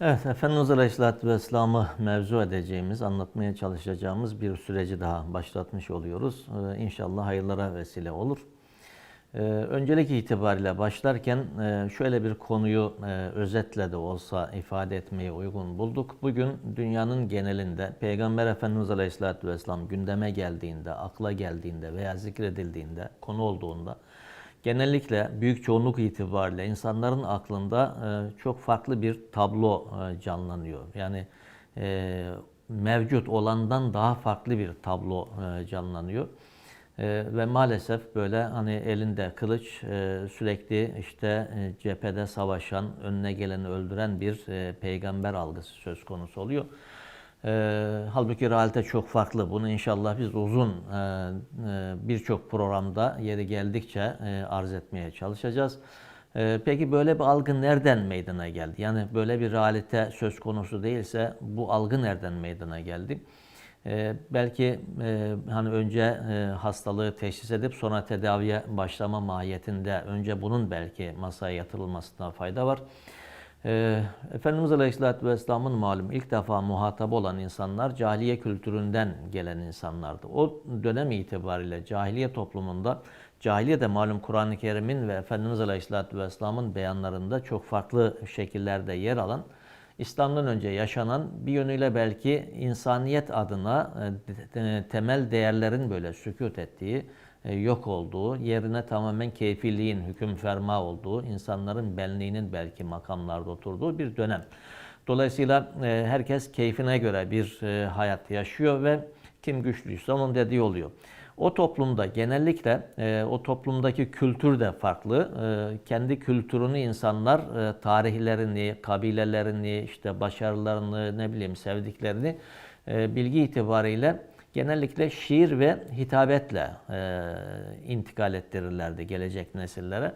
Evet, Efendimiz Aleyhisselatü Vesselam'ı mevzu edeceğimiz, anlatmaya çalışacağımız bir süreci daha başlatmış oluyoruz. Ee, inşallah hayırlara vesile olur. Ee, öncelik itibariyle başlarken e, şöyle bir konuyu e, özetle de olsa ifade etmeyi uygun bulduk. Bugün dünyanın genelinde Peygamber Efendimiz Aleyhisselatü Vesselam gündeme geldiğinde, akla geldiğinde veya zikredildiğinde, konu olduğunda genellikle büyük çoğunluk itibariyle insanların aklında e, çok farklı bir tablo e, canlanıyor. Yani e, mevcut olandan daha farklı bir tablo canlanıyor. Ve maalesef böyle hani elinde kılıç sürekli işte e, cephede savaşan, önüne geleni öldüren bir peygamber algısı söz konusu oluyor. E, halbuki realite çok farklı. Bunu inşallah biz uzun e, e, birçok programda yeri geldikçe e, arz etmeye çalışacağız. E, peki böyle bir algı nereden meydana geldi? Yani böyle bir realite söz konusu değilse bu algı nereden meydana geldi? E, belki e, hani önce e, hastalığı teşhis edip sonra tedaviye başlama mahiyetinde önce bunun belki masaya yatırılmasına fayda var. Ee, Efendimiz Aleyhisselatü Vesselam'ın malum ilk defa muhatap olan insanlar cahiliye kültüründen gelen insanlardı. O dönem itibariyle cahiliye toplumunda, cahiliye de malum Kur'an-ı Kerim'in ve Efendimiz Aleyhisselatü Vesselam'ın beyanlarında çok farklı şekillerde yer alan, İslam'dan önce yaşanan bir yönüyle belki insaniyet adına e, temel değerlerin böyle sükut ettiği, e, yok olduğu, yerine tamamen keyfiliğin hüküm ferma olduğu, insanların benliğinin belki makamlarda oturduğu bir dönem. Dolayısıyla e, herkes keyfine göre bir e, hayat yaşıyor ve kim güçlüyse onun dediği oluyor. O toplumda genellikle o toplumdaki kültür de farklı. Kendi kültürünü insanlar tarihlerini, kabilelerini, işte başarılarını, ne bileyim sevdiklerini bilgi itibariyle genellikle şiir ve hitabetle e, intikal ettirirlerdi gelecek nesillere.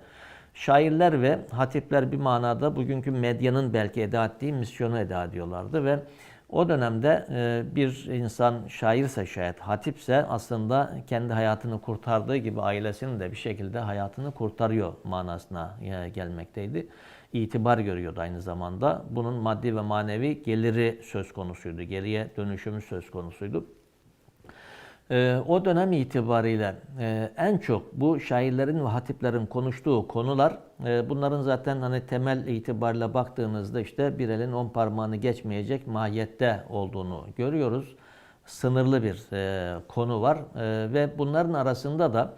Şairler ve hatipler bir manada bugünkü medyanın belki eda ettiği misyonu eda ediyorlardı ve o dönemde e, bir insan şairse şayet, hatipse aslında kendi hayatını kurtardığı gibi ailesinin de bir şekilde hayatını kurtarıyor manasına e, gelmekteydi. İtibar görüyordu aynı zamanda. Bunun maddi ve manevi geliri söz konusuydu. Geriye dönüşümü söz konusuydu. Ee, o dönem itibariyle e, en çok bu şairlerin ve hatiplerin konuştuğu konular e, bunların zaten hani temel itibariyle baktığınızda işte bir elin on parmağını geçmeyecek mahiyette olduğunu görüyoruz. Sınırlı bir e, konu var ve bunların arasında da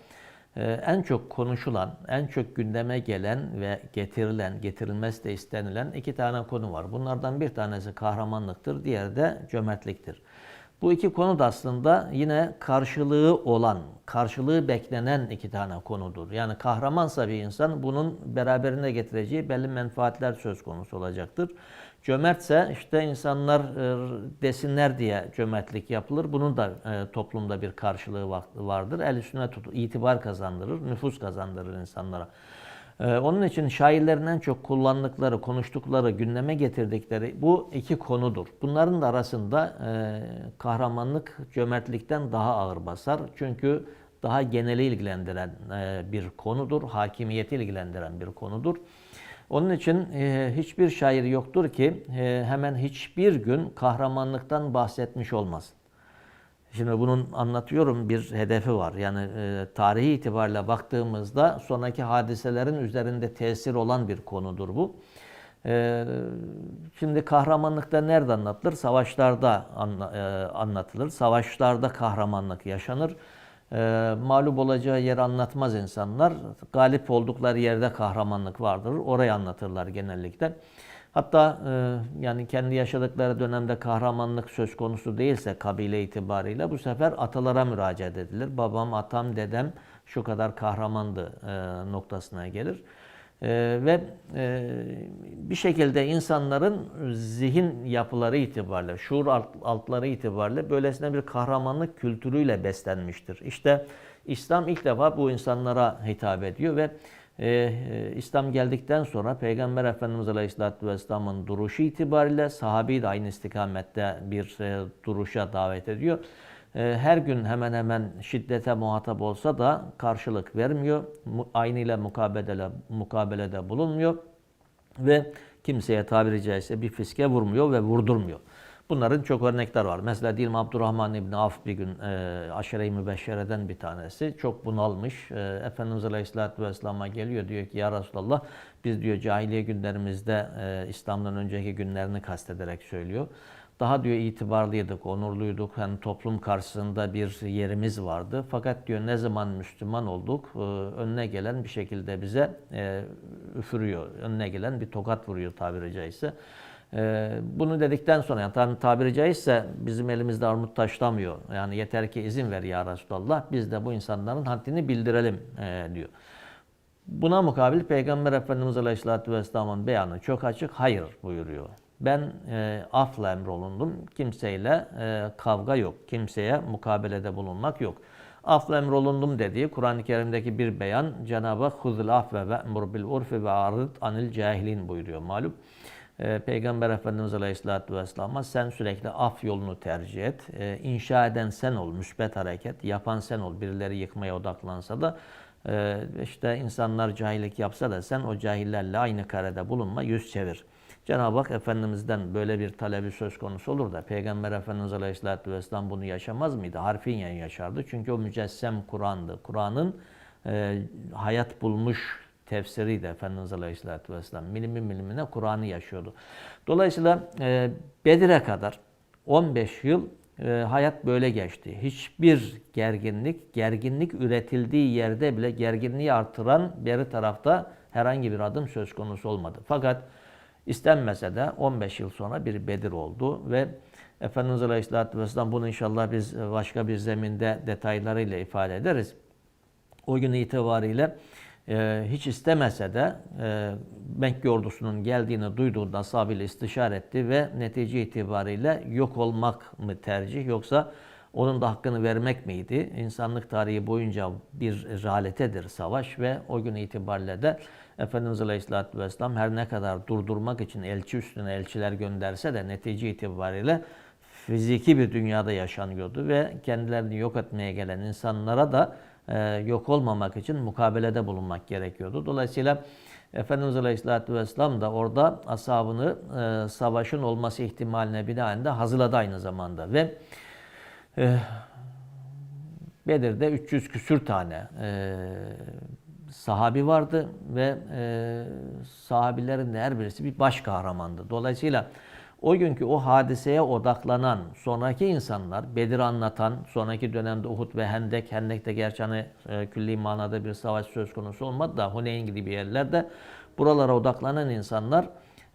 en çok konuşulan, en çok gündeme gelen ve getirilen, getirilmesi de istenilen iki tane konu var. Bunlardan bir tanesi kahramanlıktır, diğeri de cömertliktir. Bu iki konu da aslında yine karşılığı olan, karşılığı beklenen iki tane konudur. Yani kahramansa bir insan bunun beraberinde getireceği belli menfaatler söz konusu olacaktır. Cömertse işte insanlar e, desinler diye cömertlik yapılır. Bunun da e, toplumda bir karşılığı vardır. El üstüne tut, itibar kazandırır, nüfus kazandırır insanlara. Ee, onun için şairlerin en çok kullandıkları, konuştukları, gündeme getirdikleri bu iki konudur. Bunların da arasında e, kahramanlık cömertlikten daha ağır basar. Çünkü daha geneli ilgilendiren e, bir konudur, hakimiyeti ilgilendiren bir konudur. Onun için e, hiçbir şair yoktur ki hemen hiçbir gün kahramanlıktan bahsetmiş olmasın. Şimdi bunun anlatıyorum bir hedefi var. Yani e, tarihi itibariyle baktığımızda sonraki hadiselerin üzerinde tesir olan bir konudur bu. E, şimdi kahramanlıkta nerede anlatılır? Savaşlarda anla, e, anlatılır. Savaşlarda kahramanlık yaşanır. E, mağlup olacağı yeri anlatmaz insanlar. Galip oldukları yerde kahramanlık vardır. Orayı anlatırlar genellikle. Hatta e, yani kendi yaşadıkları dönemde kahramanlık söz konusu değilse kabile itibariyle bu sefer atalara müracaat edilir. Babam, atam, dedem şu kadar kahramandı e, noktasına gelir. E, ve e, bir şekilde insanların zihin yapıları itibariyle, şuur alt, altları itibariyle böylesine bir kahramanlık kültürüyle beslenmiştir. İşte İslam ilk defa bu insanlara hitap ediyor ve ee, İslam geldikten sonra Peygamber Efendimiz Aleyhisselatü Vesselam'ın duruşu itibariyle sahabeyi de aynı istikamette bir e, duruşa davet ediyor. E, her gün hemen hemen şiddete muhatap olsa da karşılık vermiyor. Aynı ile mukabelede, mukabelede bulunmuyor. Ve kimseye tabiri caizse bir fiske vurmuyor ve vurdurmuyor. Bunların çok örnekler var. Mesela diyelim Abdurrahman İbni Avf bir gün e, aşere-i mübeşşereden bir tanesi. Çok bunalmış. E, Efendimiz Aleyhisselatü Vesselam'a geliyor. Diyor ki ya Resulallah biz diyor cahiliye günlerimizde e, İslam'dan önceki günlerini kastederek söylüyor. Daha diyor itibarlıydık, onurluyduk. Yani toplum karşısında bir yerimiz vardı. Fakat diyor ne zaman Müslüman olduk e, önüne gelen bir şekilde bize e, üfürüyor. Önüne gelen bir tokat vuruyor tabiri caizse. Ee, bunu dedikten sonra yani tab- tabiri caizse bizim elimizde armut taşlamıyor. Yani yeter ki izin ver ya Resulallah biz de bu insanların haddini bildirelim e, diyor. Buna mukabil Peygamber Efendimiz Aleyhisselatü Vesselam'ın beyanı çok açık hayır buyuruyor. Ben e, afla emrolundum. Kimseyle e, kavga yok. Kimseye mukabelede bulunmak yok. Afla emrolundum dediği Kur'an-ı Kerim'deki bir beyan Cenab-ı huzul afve ve emur bil urfi ve arid anil cahilin buyuruyor malum. E, Peygamber Efendimiz Aleyhisselatü Vesselam'a sen sürekli af yolunu tercih et. E, inşa eden sen ol, müsbet hareket. Yapan sen ol. Birileri yıkmaya odaklansa da e, işte insanlar cahillik yapsa da sen o cahillerle aynı karede bulunma, yüz çevir. Cenab-ı Hak Efendimiz'den böyle bir talebi söz konusu olur da Peygamber Efendimiz Aleyhisselatü Vesselam bunu yaşamaz mıydı? Harfiyen yaşardı. Çünkü o mücessem Kur'an'dı. Kur'an'ın e, hayat bulmuş tefsiriydi Efendimiz Aleyhisselatü Vesselam. Milimi milimine Kur'an'ı yaşıyordu. Dolayısıyla e, Bedir'e kadar 15 yıl e, hayat böyle geçti. Hiçbir gerginlik, gerginlik üretildiği yerde bile gerginliği artıran beri tarafta herhangi bir adım söz konusu olmadı. Fakat istenmese de 15 yıl sonra bir Bedir oldu ve Efendimiz Aleyhisselatü Vesselam bunu inşallah biz başka bir zeminde detaylarıyla ifade ederiz. O gün itibariyle e, hiç istemese de e, Mekke ordusunun geldiğini duyduğunda sahabeyle istişare etti ve netice itibariyle yok olmak mı tercih yoksa onun da hakkını vermek miydi? İnsanlık tarihi boyunca bir raletedir savaş ve o gün itibariyle de Efendimiz Aleyhisselatü Vesselam her ne kadar durdurmak için elçi üstüne elçiler gönderse de netice itibariyle fiziki bir dünyada yaşanıyordu ve kendilerini yok etmeye gelen insanlara da yok olmamak için mukabelede bulunmak gerekiyordu. Dolayısıyla Efendimiz Aleyhisselatü Vesselam da orada ashabını e, savaşın olması ihtimaline binaen de hazırladı aynı zamanda ve e, Bedir'de 300 küsür tane e, sahabi vardı ve e, sahabilerin de her birisi bir baş kahramandı. Dolayısıyla o günkü o hadiseye odaklanan sonraki insanlar, Bedir'i anlatan, sonraki dönemde Uhud ve Hendek, Hendek'te gerçi hani e, külli manada bir savaş söz konusu olmadı da Huneyn gibi yerlerde buralara odaklanan insanlar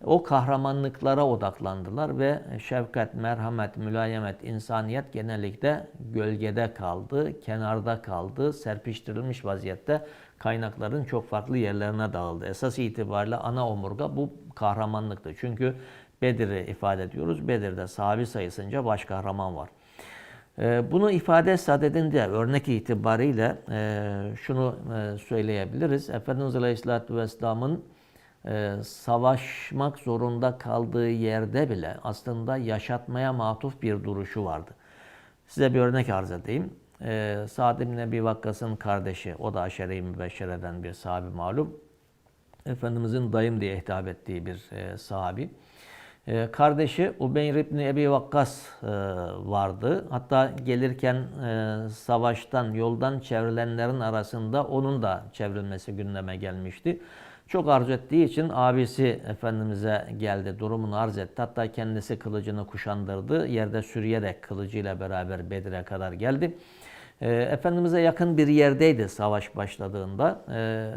o kahramanlıklara odaklandılar ve şefkat, merhamet, mülayemet, insaniyet genellikle gölgede kaldı, kenarda kaldı, serpiştirilmiş vaziyette kaynakların çok farklı yerlerine dağıldı. Esas itibariyle ana omurga bu kahramanlıktı. Çünkü Bedir'i ifade ediyoruz. Bedir'de sahabi sayısınca baş kahraman var. Ee, bunu ifade sadedinde örnek itibariyle e, şunu e, söyleyebiliriz. Efendimiz Aleyhisselatü Vesselam'ın e, savaşmak zorunda kaldığı yerde bile aslında yaşatmaya matuf bir duruşu vardı. Size bir örnek arz edeyim. Sa'd ibn Ebi Vakkas'ın kardeşi, o da aşere-i mübeşşereden bir sahabi malum. Efendimizin dayım diye hitap ettiği bir sahabi. Ee, kardeşi Ubeyr İbni Ebi Vakkas e, vardı. Hatta gelirken e, savaştan, yoldan çevrilenlerin arasında onun da çevrilmesi gündeme gelmişti. Çok arzu ettiği için abisi Efendimiz'e geldi, durumunu arz etti. Hatta kendisi kılıcını kuşandırdı. Yerde sürüyerek kılıcıyla beraber Bedir'e kadar geldi. E, Efendimiz'e yakın bir yerdeydi savaş başladığında. E,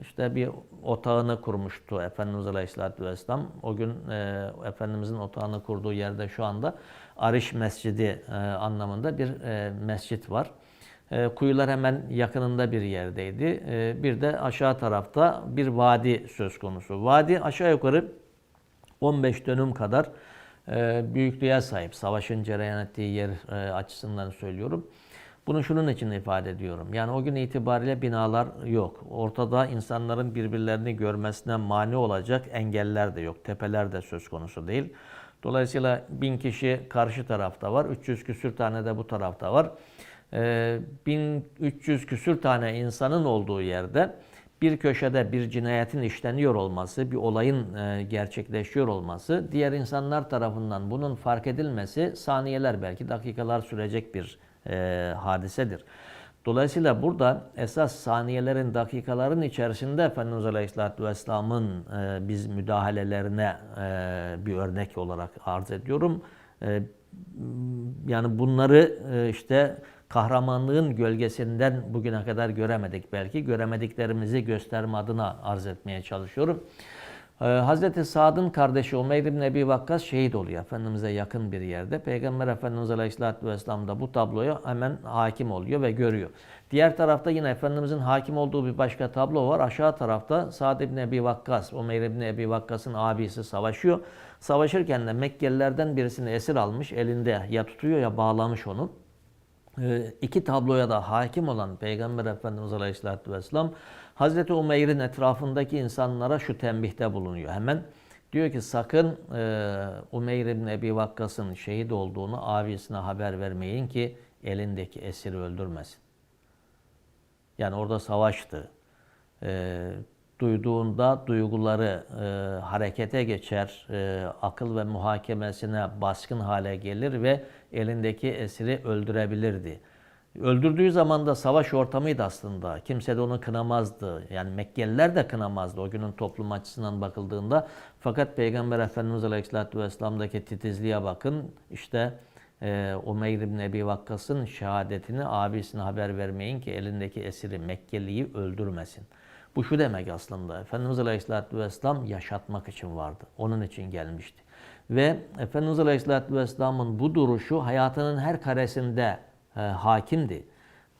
işte bir otağını kurmuştu Efendimiz Aleyhisselatü Vesselam. O gün e, Efendimiz'in otağını kurduğu yerde şu anda Ariş Mescidi e, anlamında bir e, mescit var. E, kuyular hemen yakınında bir yerdeydi. E, bir de aşağı tarafta bir vadi söz konusu. Vadi aşağı yukarı 15 dönüm kadar e, büyüklüğe sahip. Savaşın cereyan ettiği yer e, açısından söylüyorum. Bunu şunun için ifade ediyorum. Yani o gün itibariyle binalar yok. Ortada insanların birbirlerini görmesine mani olacak engeller de yok. Tepeler de söz konusu değil. Dolayısıyla bin kişi karşı tarafta var. 300 küsür tane de bu tarafta var. Ee, 1300 küsür tane insanın olduğu yerde bir köşede bir cinayetin işleniyor olması, bir olayın e, gerçekleşiyor olması, diğer insanlar tarafından bunun fark edilmesi saniyeler belki dakikalar sürecek bir e, hadisedir. Dolayısıyla burada esas saniyelerin, dakikaların içerisinde Efendimiz Aleyhisselatü Vesselam'ın e, biz müdahalelerine e, bir örnek olarak arz ediyorum. E, yani bunları e, işte kahramanlığın gölgesinden bugüne kadar göremedik belki. Göremediklerimizi gösterme adına arz etmeye çalışıyorum. Ee, Hazreti Sad'ın kardeşi Umeyr bin Ebi Vakkas şehit oluyor Efendimiz'e yakın bir yerde. Peygamber Efendimiz Aleyhisselatü Vesselam da bu tabloya hemen hakim oluyor ve görüyor. Diğer tarafta yine Efendimiz'in hakim olduğu bir başka tablo var. Aşağı tarafta Sa'd bin Ebi Vakkas, Umeyr bin Ebi Vakkas'ın abisi savaşıyor. Savaşırken de Mekkelilerden birisini esir almış, elinde ya tutuyor ya bağlamış onu. Ee, iki tabloya da hakim olan Peygamber Efendimiz Aleyhisselatü Vesselam Hazreti Umeyr'in etrafındaki insanlara şu tembihte bulunuyor hemen. Diyor ki sakın e, Umeyr ibn Ebi Vakkas'ın şehit olduğunu abisine haber vermeyin ki elindeki esiri öldürmesin. Yani orada savaştı. E, duyduğunda duyguları e, harekete geçer, e, akıl ve muhakemesine baskın hale gelir ve elindeki esiri öldürebilirdi. Öldürdüğü zaman da savaş ortamıydı aslında. Kimse de onu kınamazdı. Yani Mekkeliler de kınamazdı o günün toplum açısından bakıldığında. Fakat Peygamber Efendimiz Aleyhisselatü Vesselam'daki titizliğe bakın. İşte e, Umeyr ibn Ebi Vakkas'ın şehadetini abisine haber vermeyin ki elindeki esiri Mekkeliyi öldürmesin. Bu şu demek aslında. Efendimiz Aleyhisselatü Vesselam yaşatmak için vardı. Onun için gelmişti. Ve Efendimiz Aleyhisselatü Vesselam'ın bu duruşu hayatının her karesinde e, hakimdi.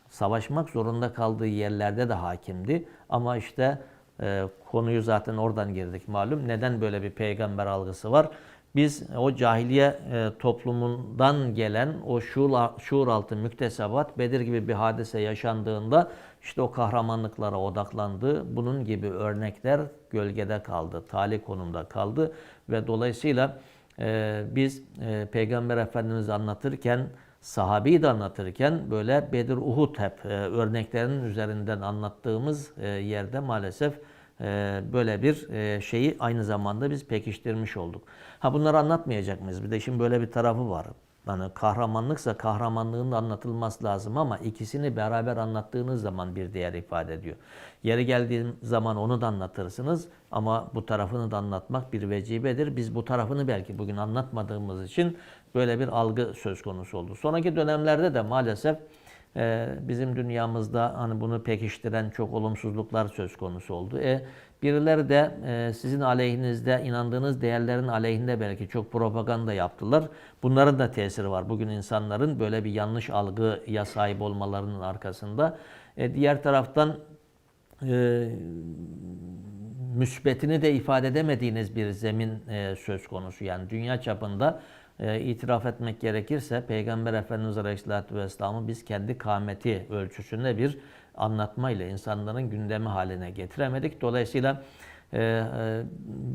Savaşmak zorunda kaldığı yerlerde de hakimdi. Ama işte e, konuyu zaten oradan girdik malum. Neden böyle bir peygamber algısı var? Biz o cahiliye e, toplumundan gelen o şuur, şuur altı müktesebat Bedir gibi bir hadise yaşandığında işte o kahramanlıklara odaklandı. Bunun gibi örnekler gölgede kaldı, tali konumda kaldı ve dolayısıyla e, biz e, Peygamber Efendimiz anlatırken sahabeyi de anlatırken böyle Bedir Uhud hep e, örneklerinin üzerinden anlattığımız e, yerde maalesef e, böyle bir e, şeyi aynı zamanda biz pekiştirmiş olduk. Ha bunları anlatmayacak mıyız? Bir de şimdi böyle bir tarafı var. Yani kahramanlıksa kahramanlığın da anlatılması lazım ama ikisini beraber anlattığınız zaman bir değer ifade ediyor. Yeri geldiği zaman onu da anlatırsınız ama bu tarafını da anlatmak bir vecibedir. Biz bu tarafını belki bugün anlatmadığımız için böyle bir algı söz konusu oldu. Sonraki dönemlerde de maalesef e, bizim dünyamızda hani bunu pekiştiren çok olumsuzluklar söz konusu oldu. E, birileri de e, sizin aleyhinizde inandığınız değerlerin aleyhinde belki çok propaganda yaptılar. Bunların da tesiri var. Bugün insanların böyle bir yanlış algıya sahip olmalarının arkasında. E, diğer taraftan e, müsbetini de ifade edemediğiniz bir zemin e, söz konusu. Yani dünya çapında e, itiraf etmek gerekirse Peygamber Efendimiz Aleyhisselatü Vesselam'ı biz kendi kâmeti ölçüsünde bir anlatmayla insanların gündemi haline getiremedik. Dolayısıyla e, e,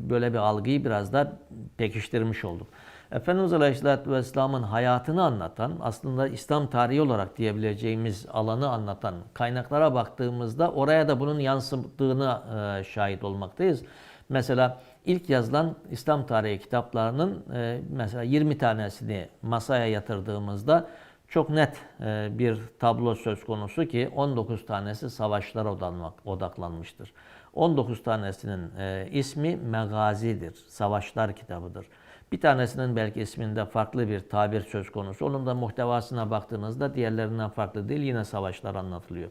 böyle bir algıyı biraz da pekiştirmiş olduk. Efendimiz Aleyhisselatü Vesselam'ın hayatını anlatan, aslında İslam tarihi olarak diyebileceğimiz alanı anlatan kaynaklara baktığımızda oraya da bunun yansıdığını e, şahit olmaktayız. Mesela ilk yazılan İslam tarihi kitaplarının e, mesela 20 tanesini masaya yatırdığımızda çok net e, bir tablo söz konusu ki 19 tanesi savaşlara odaklanmıştır. 19 tanesinin e, ismi Megazi'dir, savaşlar kitabıdır. Bir tanesinin belki isminde farklı bir tabir söz konusu. Onun da muhtevasına baktığınızda diğerlerinden farklı değil, yine savaşlar anlatılıyor.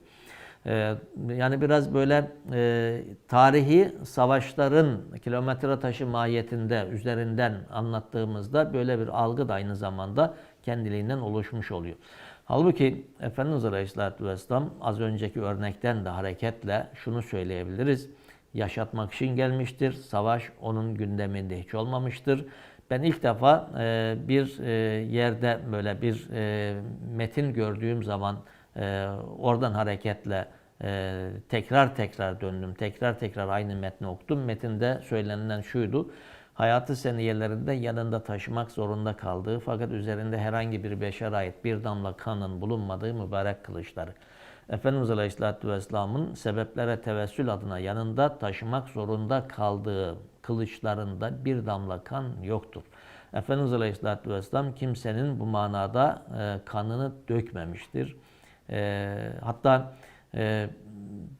Ee, yani biraz böyle e, tarihi savaşların kilometre taşı mahiyetinde üzerinden anlattığımızda böyle bir algı da aynı zamanda kendiliğinden oluşmuş oluyor. Halbuki Efendimiz Aleyhisselatü Vesselam az önceki örnekten de hareketle şunu söyleyebiliriz. Yaşatmak için gelmiştir. Savaş onun gündeminde hiç olmamıştır. Ben ilk defa e, bir e, yerde böyle bir metin gördüğüm zaman e, oradan hareketle e, tekrar tekrar döndüm. Tekrar tekrar aynı metni okudum. Metinde söylenilen şuydu. Hayatı seniyelerinde yanında taşımak zorunda kaldığı fakat üzerinde herhangi bir beşer ait bir damla kanın bulunmadığı mübarek kılıçları. Efendimiz Aleyhisselatü Vesselam'ın sebeplere tevessül adına yanında taşımak zorunda kaldığı kılıçlarında bir damla kan yoktur. Efendimiz Aleyhisselatü Vesselam kimsenin bu manada e, kanını dökmemiştir. E, hatta e,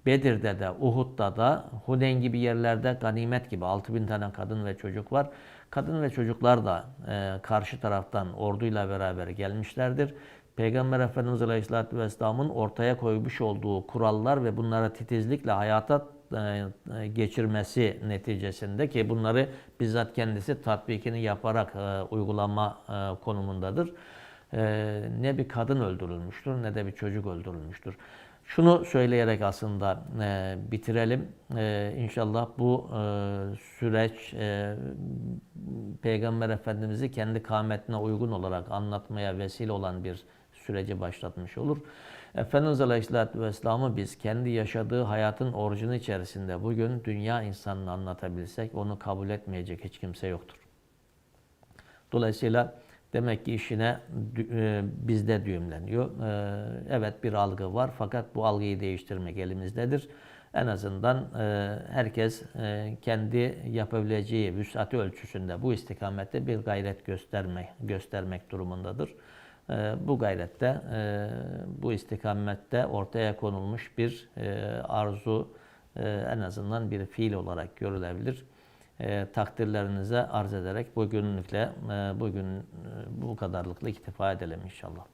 Bedir'de de, Uhud'da da, Huneyn gibi yerlerde ganimet gibi 6000 tane kadın ve çocuk var. Kadın ve çocuklar da e, karşı taraftan orduyla beraber gelmişlerdir. Peygamber Efendimiz Aleyhisselatü Vesselam'ın ortaya koymuş olduğu kurallar ve bunlara titizlikle hayata e, geçirmesi neticesinde ki bunları bizzat kendisi tatbikini yaparak e, uygulama e, konumundadır. E, ne bir kadın öldürülmüştür ne de bir çocuk öldürülmüştür. Şunu söyleyerek aslında e, bitirelim. E, inşallah bu e, süreç e, Peygamber Efendimiz'i kendi kâmetine uygun olarak anlatmaya vesile olan bir süreci başlatmış olur. Efendimiz Aleyhisselatü Vesselam'ı biz kendi yaşadığı hayatın orijini içerisinde bugün dünya insanını anlatabilsek onu kabul etmeyecek hiç kimse yoktur. Dolayısıyla demek ki işine e, bizde düğümleniyor. E, evet bir algı var fakat bu algıyı değiştirmek elimizdedir. En azından e, herkes kendi yapabileceği vüsati ölçüsünde bu istikamette bir gayret göstermek, göstermek durumundadır. Bu gayrette, bu istikamette ortaya konulmuş bir arzu, en azından bir fiil olarak görülebilir e, takdirlerinize arz ederek bugünlükle e, bugün e, bu kadarlıkla iktifa edelim inşallah.